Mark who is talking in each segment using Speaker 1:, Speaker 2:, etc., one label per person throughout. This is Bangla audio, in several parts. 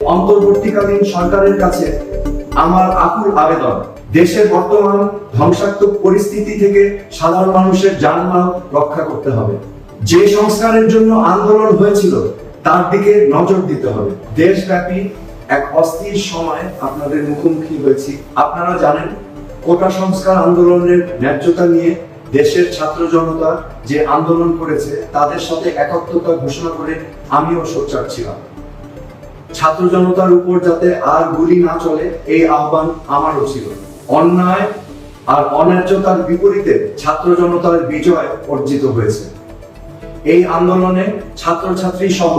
Speaker 1: অন্তর্বর্তীকালীন সরকারের কাছে আমার আকুল আবেদন, দেশের বর্তমান ধ্বংসাত্মক পরিস্থিতি থেকে সাধারণ মানুষের জানমাল রক্ষা করতে হবে। যে সংস্কারের জন্য আন্দোলন হয়েছিল, তার দিকে নজর দিতে হবে। দেশব্যাপী এক অস্থির সময় আপনাদের মুখোমুখি হয়েছি। আপনারা জানেন, কোটা সংস্কার আন্দোলনের ন্যায্যতা নিয়ে দেশের ছাত্র জনতা যে আন্দোলন করেছে, তাদের সাথে একাত্মতা ঘোষণা করে আমিও সোচ্চার ছিলাম। ছাত্র জনতার উপর যাতে আর গুলি না চলে, এই আহ্বান আমারও ছিল। অন্যায় আর অন্যায্যতার বিপরীতে ছাত্র জনতার বিজয় অর্জিত হয়েছে। এই আন্দোলনে ছাত্রছাত্রী সহ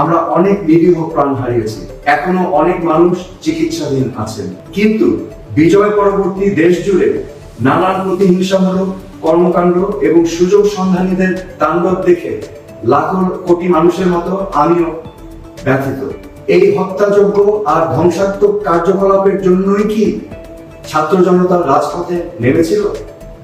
Speaker 1: আমরা অনেক নিরীহ প্রাণ হারিয়েছি। এখনও অনেক মানুষ চিকিৎসাধীন আছেন। কিন্তু বিজয় পরবর্তী দেশ জুড়ে নানান প্রতিহিংসামূলক কর্মকাণ্ড এবং সুযোগ সন্ধানীদের তাণ্ডব দেখে লাখো কোটি মানুষের মতো আমিও ব্যথিত। এই হত্যাযোগ্য আর ধ্বংসাত্মক কার্যকলাপের জন্যই কি ছাত্র জনতা রাজপথে নেমেছিল?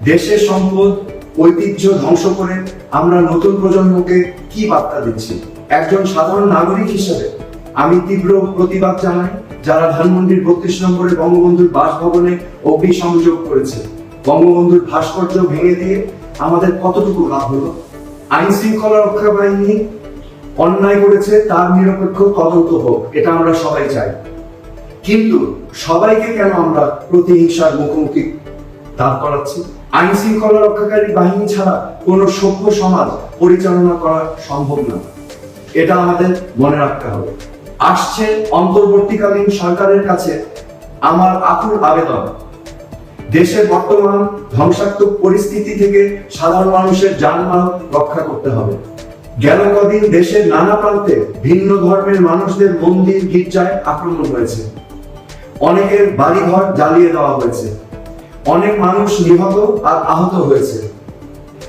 Speaker 1: দেশের সম্পদ, ঐতিহ্য ধ্বংস করে আমরা নতুন প্রজন্মকে কি বার্তা দিচ্ছি? একজন সাধারণ নাগরিক হিসেবে আমি তীব্র প্রতিবাদ জানাই যারা ধানমন্ডির বত্রিশ নম্বরে বঙ্গবন্ধুর বাসভবনে অগ্নিসংযোগ করেছে। বঙ্গবন্ধুর ভাস্কর্য ভেঙে দিয়ে আমাদের কতটুকু লাভ হলো? আইন শৃঙ্খলা রক্ষা বাহিনী অন্যায় করেছে, তার নিরপেক্ষ তদন্ত হোক, এটা আমরা সবাই চাই। কিন্তু সবাইকে কেন আমরা প্রতিহিংসার মুখোমুখি দাঁড় করাচ্ছি? আইন শৃঙ্খলা রক্ষাকারী বাহিনী ছাড়া কোনো সভ্য সমাজ পরিচালনা করা সম্ভব না। এটা আমাদের মনে রাখতে হবে। আসছে অন্তর্বর্তীকালীন সরকারের কাছে আমার আকুল আবেদন। দেশের বর্তমান ধ্বংসাত্মক পরিস্থিতি থেকে সাধারণ মানুষের জানমাল রক্ষা করতে হবে। গেল কদিন দেশের নানা প্রান্তে ভিন্ন ধর্মের মানুষদের মন্দির, গির্জায় আক্রমণ হয়েছে। অনেকের বাড়িঘর জ্বালিয়ে দেওয়া হয়েছে। অনেক মানুষ নিহত আর আহত হয়েছে।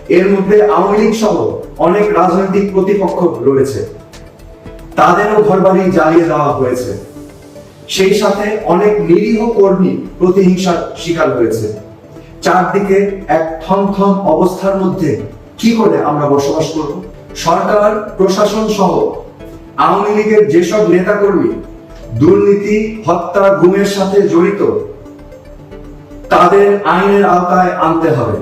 Speaker 1: এর মধ্যে আওয়ামী লীগ সহ অনেক রাজনৈতিক প্রতিপক্ষ রয়েছে। তাদেরও ঘরবাড়ি জ্বালিয়ে দেওয়া হয়েছে। সেই সাথে অনেক নিরীহ কর্মী প্রতিহিংসার শিকার হয়েছে। চারদিকে এক থমথম অবস্থার মধ্যে কি করে আমরা বসবাস করব? সরকার, প্রশাসন সহ আওয়ামী লীগের যেসব নেতাকর্মী দুর্নীতি, হত্যা, গুমের সাথে জড়িত, তাদের আইনের আওতায় আনতে হবে।